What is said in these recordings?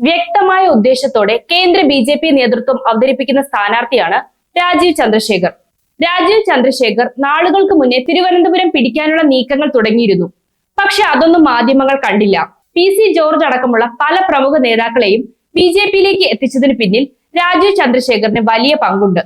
വ്യക്തമായ ഉദ്ദേശത്തോടെ കേന്ദ്ര ബി ജെ പി നേതൃത്വം അവതരിപ്പിക്കുന്ന സ്ഥാനാർത്ഥിയാണ് രാജീവ് ചന്ദ്രശേഖർ. രാജീവ് ചന്ദ്രശേഖർ നാളുകൾക്ക് മുന്നേ തിരുവനന്തപുരം പിടിക്കാനുള്ള നീക്കങ്ങൾ തുടങ്ങിയിരുന്നു. പക്ഷെ അതൊന്നും മാധ്യമങ്ങൾ കണ്ടില്ല. പി സി ജോർജ് അടക്കമുള്ള പല പ്രമുഖ നേതാക്കളെയും ബി ജെ പിയിലേക്ക് എത്തിച്ചതിന് പിന്നിൽ രാജീവ് ചന്ദ്രശേഖറിന് വലിയ പങ്കുണ്ട്.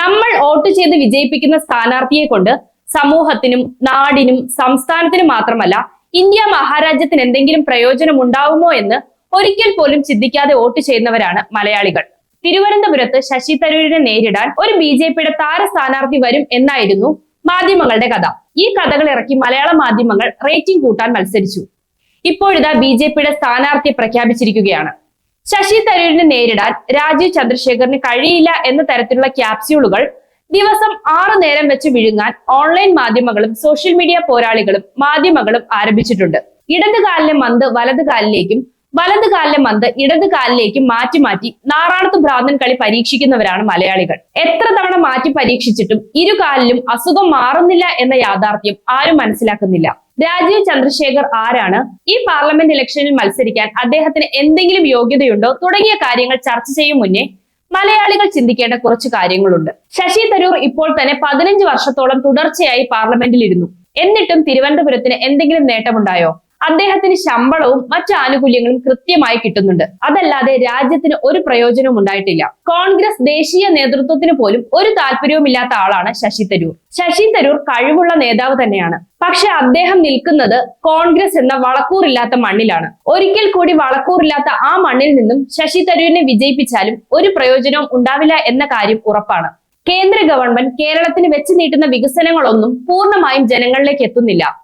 നമ്മൾ വോട്ട് ചെയ്ത് വിജയിപ്പിക്കുന്ന സ്ഥാനാർത്ഥിയെ കൊണ്ട് സമൂഹത്തിനും നാടിനും സംസ്ഥാനത്തിനും മാത്രമല്ല ഇന്ത്യ മഹാരാജ്യത്തിന് എന്തെങ്കിലും പ്രയോജനം ഉണ്ടാവുമോ എന്ന് ഒരിക്കൽ പോലും ചിന്തിക്കാതെ വോട്ട് ചെയ്യുന്നവരാണ് മലയാളികൾ. തിരുവനന്തപുരത്ത് ശശി തരൂരിനെ നേരിടാൻ ഒരു ബി ജെ പിയുടെ താര സ്ഥാനാർത്ഥി വരും എന്നായിരുന്നു മാധ്യമങ്ങളുടെ കഥ. ഈ കഥകൾ ഇറക്കി മലയാള മാധ്യമങ്ങൾ റേറ്റിംഗ് കൂട്ടാൻ മത്സരിച്ചു. ഇപ്പോഴിതാ ബി ജെ പിയുടെ സ്ഥാനാർത്ഥിയെ പ്രഖ്യാപിച്ചിരിക്കുകയാണ്. ശശി തരൂരിനെ നേരിടാൻ രാജീവ് ചന്ദ്രശേഖറിന് കഴിയില്ല എന്ന തരത്തിലുള്ള ക്യാപ്സ്യൂളുകൾ ദിവസം ആറു നേരം വെച്ച് വിഴുങ്ങാൻ ഓൺലൈൻ മാധ്യമങ്ങളും സോഷ്യൽ മീഡിയ പോരാളികളും മാധ്യമങ്ങളും ആരംഭിച്ചിട്ടുണ്ട്. ഇടതുകാലിലെ മന്ത് വലത് കാലിലേക്കും വലത് കാലിലെ മന്ത് ഇടത് കാലിലേക്ക് മാറ്റി മാറ്റി നാറാണത്ത് ഭ്രാന്തൻ കളി പരീക്ഷിക്കുന്നവരാണ് മലയാളികൾ. എത്ര തവണ മാറ്റി പരീക്ഷിച്ചിട്ടും ഇരു കാലിലും അസുഖം മാറുന്നില്ല എന്ന യാഥാർത്ഥ്യം ആരും മനസ്സിലാക്കുന്നില്ല. രാജീവ് ചന്ദ്രശേഖർ ആരാണ്? ഈ പാർലമെന്റ് ഇലക്ഷനിൽ മത്സരിക്കാൻ അദ്ദേഹത്തിന് എന്തെങ്കിലും യോഗ്യതയുണ്ടോ? തുടങ്ങിയ കാര്യങ്ങൾ ചർച്ച ചെയ്യും മുന്നേ മലയാളികൾ ചിന്തിക്കേണ്ട കുറച്ച് കാര്യങ്ങളുണ്ട്. ശശി തരൂർ ഇപ്പോൾ തന്നെ പതിനഞ്ച് വർഷത്തോളം തുടർച്ചയായി പാർലമെന്റിൽ ഇരുന്നു. എന്നിട്ടും തിരുവനന്തപുരത്തിന് എന്തെങ്കിലും നേട്ടമുണ്ടായോ? അദ്ദേഹത്തിന് ശമ്പളവും മറ്റു ആനുകൂല്യങ്ങളും കൃത്യമായി കിട്ടുന്നുണ്ട്. അതല്ലാതെ രാജ്യത്തിന് ഒരു പ്രയോജനവും ഉണ്ടായിട്ടില്ല. കോൺഗ്രസ് ദേശീയ നേതൃത്വത്തിന് പോലും ഒരു താല്പര്യവുമില്ലാത്ത ആളാണ് ശശി തരൂർ. ശശി തരൂർ കഴിവുള്ള നേതാവ് തന്നെയാണ്. പക്ഷെ അദ്ദേഹം നിൽക്കുന്നത് കോൺഗ്രസ് എന്ന വളക്കൂറില്ലാത്ത മണ്ണിലാണ്. ഒരിക്കൽ കൂടി വളക്കൂറില്ലാത്ത ആ മണ്ണിൽ നിന്നും ശശി തരൂരിനെ വിജയിപ്പിച്ചാലും ഒരു പ്രയോജനവും ഉണ്ടാവില്ല എന്ന കാര്യം ഉറപ്പാണ്. കേന്ദ്ര ഗവൺമെന്റ് കേരളത്തിന് വെച്ച് നീട്ടുന്ന വികസനങ്ങളൊന്നും പൂർണമായും ജനങ്ങളിലേക്ക് എത്തുന്നില്ല.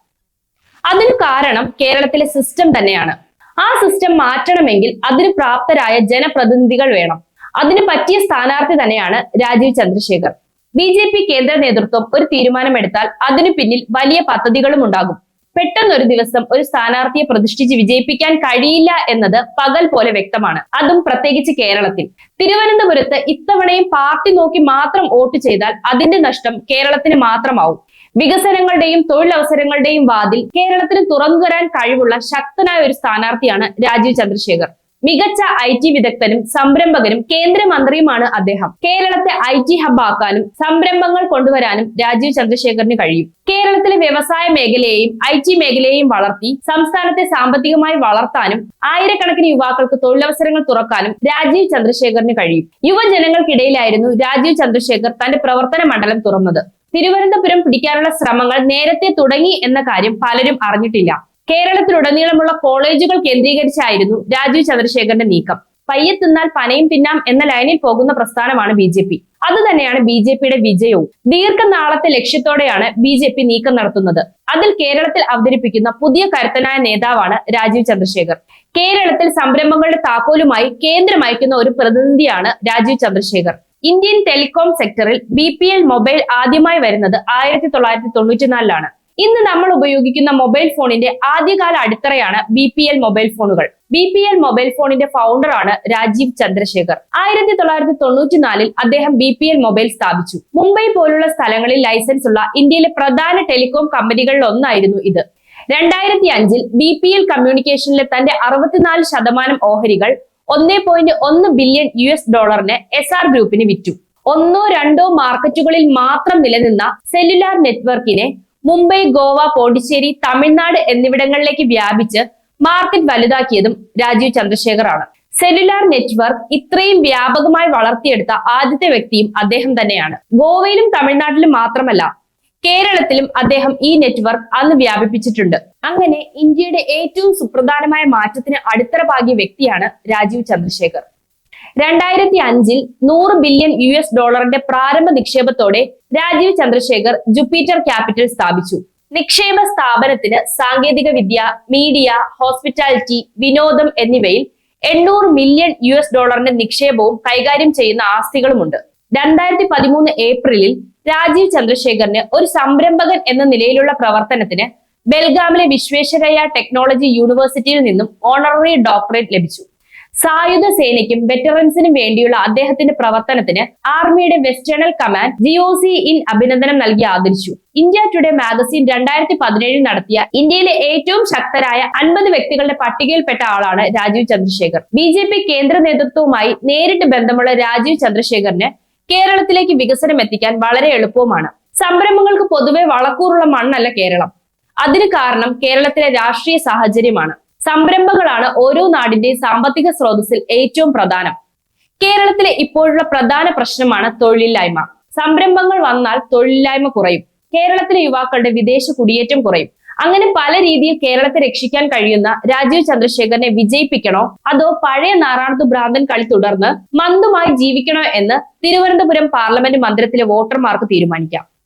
അതിന് കാരണം കേരളത്തിലെ സിസ്റ്റം തന്നെയാണ്. ആ സിസ്റ്റം മാറ്റണമെങ്കിൽ അതിന് പ്രാപ്തരായ ജനപ്രതിനിധികൾ വേണം. അതിന് പറ്റിയ സ്ഥാനാർത്ഥി തന്നെയാണ് Rajeev Chandrasekhar. B J P കേന്ദ്ര നേതൃത്വം ഒരു തീരുമാനമെടുത്താൽ അതിനു പിന്നിൽ വലിയ പദ്ധതികളും ഉണ്ടാകും. പെട്ടെന്നൊരു ദിവസം ഒരു സ്ഥാനാർത്ഥിയെ പ്രതിഷ്ഠിച്ച് വിജയിപ്പിക്കാൻ കഴിയില്ല എന്നത് പകൽ പോലെ വ്യക്തമാണ്. അതും പ്രത്യേകിച്ച് കേരളത്തിൽ. തിരുവനന്തപുരത്ത് ഇത്തവണയും പാർട്ടി നോക്കി മാത്രം വോട്ട് ചെയ്താൽ അതിന്റെ നഷ്ടം കേരളത്തിന് മാത്രമാവും. വികസനങ്ങളുടെയും തൊഴിലവസരങ്ങളുടെയും വാതിൽ കേരളത്തിന് തുറന്നു തരാൻ കഴിവുള്ള ശക്തനായ ഒരു സ്ഥാനാർത്ഥിയാണ് രാജീവ് ചന്ദ്രശേഖർ. മികച്ച ഐ ടി വിദഗ്ധനും സംരംഭകനും കേന്ദ്രമന്ത്രിയുമാണ് അദ്ദേഹം. കേരളത്തെ ഐ ടി ഹബ് ആക്കാനും സംരംഭങ്ങൾ കൊണ്ടുവരാനും രാജീവ് ചന്ദ്രശേഖറിന് കഴിയും. കേരളത്തിലെ വ്യവസായ മേഖലയെയും ഐ ടി മേഖലയെയും വളർത്തി സംസ്ഥാനത്തെ സാമ്പത്തികമായി വളർത്താനും ആയിരക്കണക്കിന് യുവാക്കൾക്ക് തൊഴിലവസരങ്ങൾ തുറക്കാനും രാജീവ് ചന്ദ്രശേഖറിന് കഴിയും. യുവജനങ്ങൾക്കിടയിലായിരുന്നു രാജീവ് ചന്ദ്രശേഖർ തന്റെ പ്രവർത്തന മണ്ഡലം തുറന്നത്. തിരുവനന്തപുരം പിടിക്കാനുള്ള ശ്രമങ്ങൾ നേരത്തെ തുടങ്ങി എന്ന കാര്യം പലരും അറിഞ്ഞിട്ടില്ല. കേരളത്തിലുടനീളമുള്ള കോളേജുകൾ കേന്ദ്രീകരിച്ചായിരുന്നു രാജീവ് ചന്ദ്രശേഖരന്റെ നീക്കം. പയ്യെ തിന്നാൽ പനയും തിന്നാം എന്ന ലൈനിൽ പോകുന്ന പ്രസ്ഥാനമാണ് ബി ജെ പി. അത് തന്നെയാണ് ബി ജെ പിയുടെ വിജയവും. ദീർഘനാളത്തെ ലക്ഷ്യത്തോടെയാണ് ബി ജെ പി നീക്കം നടത്തുന്നത്. അതിൽ കേരളത്തിൽ അവതരിപ്പിക്കുന്ന പുതിയ കരുത്തനായ നേതാവാണ് രാജീവ് ചന്ദ്രശേഖർ. കേരളത്തിൽ സംരംഭങ്ങളുടെ താക്കോലുമായി കേന്ദ്രം അയക്കുന്ന ഒരു പ്രതിനിധിയാണ് രാജീവ് ചന്ദ്രശേഖർ. ഇന്ത്യൻ ടെലികോം സെക്ടറിൽ ബി പി എൽ മൊബൈൽ ആദ്യമായി വരുന്നത് ആയിരത്തി തൊള്ളായിരത്തി തൊണ്ണൂറ്റിനാലിലാണ് ഇന്ന് നമ്മൾ ഉപയോഗിക്കുന്ന മൊബൈൽ ഫോണിന്റെ ആദ്യകാല അടിത്തറയാണ് ബി പി എൽ മൊബൈൽ ഫോണുകൾ. ബി പി എൽ മൊബൈൽ ഫോണിന്റെ ഫൗണ്ടറാണ് രാജീവ് ചന്ദ്രശേഖർ. ആയിരത്തി തൊള്ളായിരത്തി തൊണ്ണൂറ്റിനാലിൽ അദ്ദേഹം ബി പി എൽ മൊബൈൽ സ്ഥാപിച്ചു. മുംബൈ പോലുള്ള സ്ഥലങ്ങളിൽ ലൈസൻസ് ഉള്ള ഇന്ത്യയിലെ പ്രധാന ടെലികോം കമ്പനികളിൽ ഒന്നായിരുന്നു ഇത്. രണ്ടായിരത്തി അഞ്ചിൽ ബി പി എൽ കമ്മ്യൂണിക്കേഷനിലെ തന്റെ അറുപത്തിനാല് ശതമാനം ഓഹരികൾ ഒന്നേ പോയിന്റ് ഒന്ന് ബില്യൺ യു എസ് ഡോളറിന് എസ് ആർ ഗ്രൂപ്പിന് വിറ്റു. ഒന്നോ രണ്ടോ മാർക്കറ്റുകളിൽ മാത്രം നിലനിന്ന സെല്ലുലാർ നെറ്റ്വർക്കിനെ മുംബൈ ഗോവ പോണ്ടിച്ചേരി തമിഴ്നാട് എന്നിവിടങ്ങളിലേക്ക് വ്യാപിച്ച് മാർക്കറ്റ് വലുതാക്കിയതും രാജീവ് ചന്ദ്രശേഖറാണ്. സെല്ലുലാർ നെറ്റ്വർക്ക് ഇത്രയും വ്യാപകമായി വളർത്തിയെടുത്ത ആദ്യത്തെ വ്യക്തിയും അദ്ദേഹം തന്നെയാണ്. ഗോവയിലും തമിഴ്നാട്ടിലും മാത്രമല്ല കേരളത്തിലും അദ്ദേഹം ഈ നെറ്റ്വർക്ക് അന്ന് വ്യാപിപ്പിച്ചിട്ടുണ്ട്. അങ്ങനെ ഇന്ത്യയുടെ ഏറ്റവും സുപ്രധാനമായ മാറ്റത്തിന് അടിത്തറ പാകിയ വ്യക്തിയാണ് രാജീവ് ചന്ദ്രശേഖർ. രണ്ടായിരത്തി അഞ്ചിൽ നൂറ് ബില്യൺ യു എസ് ഡോളറിന്റെ പ്രാരംഭ നിക്ഷേപത്തോടെ രാജീവ് ചന്ദ്രശേഖർ ജുപ്പിറ്റർ ക്യാപിറ്റൽ സ്ഥാപിച്ചു. നിക്ഷേപ സ്ഥാപനത്തിന് സാങ്കേതിക വിദ്യ മീഡിയ ഹോസ്പിറ്റാലിറ്റി വിനോദം എന്നിവയിൽ എണ്ണൂറ് മില്യൺ യു എസ് ഡോളറിന്റെ നിക്ഷേപവും കൈകാര്യം ചെയ്യുന്ന ആസ്തികളുമുണ്ട്. രണ്ടായിരത്തി പതിമൂന്ന് ഏപ്രിലിൽ രാജീവ് ചന്ദ്രശേഖറിന് ഒരു സംരംഭകൻ എന്ന നിലയിലുള്ള പ്രവർത്തനത്തിന് ബെൽഗാമിലെ വിശ്വേശ്വരയ്യ ടെക്നോളജി യൂണിവേഴ്സിറ്റിയിൽ നിന്നും ഓണററി ഡോക്ടറേറ്റ് ലഭിച്ചു. സായുധ സേനയ്ക്കും വെറ്ററൻസിനും വേണ്ടിയുള്ള അദ്ദേഹത്തിന്റെ പ്രവർത്തനത്തിന് ആർമിയുടെ വെസ്റ്റേണൽ കമാൻഡ് ജിഒസി ഇൻ അഭിനന്ദനം നൽകി ആദരിച്ചു. ഇന്ത്യ ടുഡേ മാഗസിൻ രണ്ടായിരത്തി പതിനേഴിൽ നടത്തിയ ഇന്ത്യയിലെ ഏറ്റവും ശക്തരായ അൻപത് വ്യക്തികളുടെ പട്ടികയിൽപ്പെട്ട ആളാണ് രാജീവ് ചന്ദ്രശേഖർ. ബി കേന്ദ്ര നേതൃത്വവുമായി നേരിട്ട് ബന്ധമുള്ള രാജീവ് ചന്ദ്രശേഖറിന് കേരളത്തിലേക്ക് വികസനം എത്തിക്കാൻ വളരെ എളുപ്പവുമാണ്. സംരംഭങ്ങൾക്ക് പൊതുവെ വളക്കൂറുള്ള മണ്ണല്ല കേരളം. അതിന് കാരണം കേരളത്തിലെ രാഷ്ട്രീയ സാഹചര്യമാണ്. സംരംഭങ്ങളാണ് ഓരോ നാടിന്റെയും സാമ്പത്തിക സ്രോതസ്സിൽ ഏറ്റവും പ്രധാനം. കേരളത്തിലെ ഇപ്പോഴുള്ള പ്രധാന പ്രശ്നമാണ് തൊഴിലില്ലായ്മ. സംരംഭങ്ങൾ വന്നാൽ തൊഴിലില്ലായ്മ കുറയും. കേരളത്തിലെ യുവാക്കളുടെ വിദേശ കുടിയേറ്റം കുറയും. അങ്ങനെ പല രീതിയിൽ കേരളത്തെ രക്ഷിക്കാൻ കഴിയുന്ന രാജീവ് ചന്ദ്രശേഖരനെ വിജയിപ്പിക്കണോ? അതോ പഴയ നാറാണത്ത് ഭ്രാന്തൻ കളി തുടർന്ന് മന്ദമായി ജീവിക്കണോ എന്ന് തിരുവനന്തപുരം പാർലമെന്റ് മന്ദിരത്തിലെ വോട്ടർമാർക്ക് തീരുമാനിക്കാം.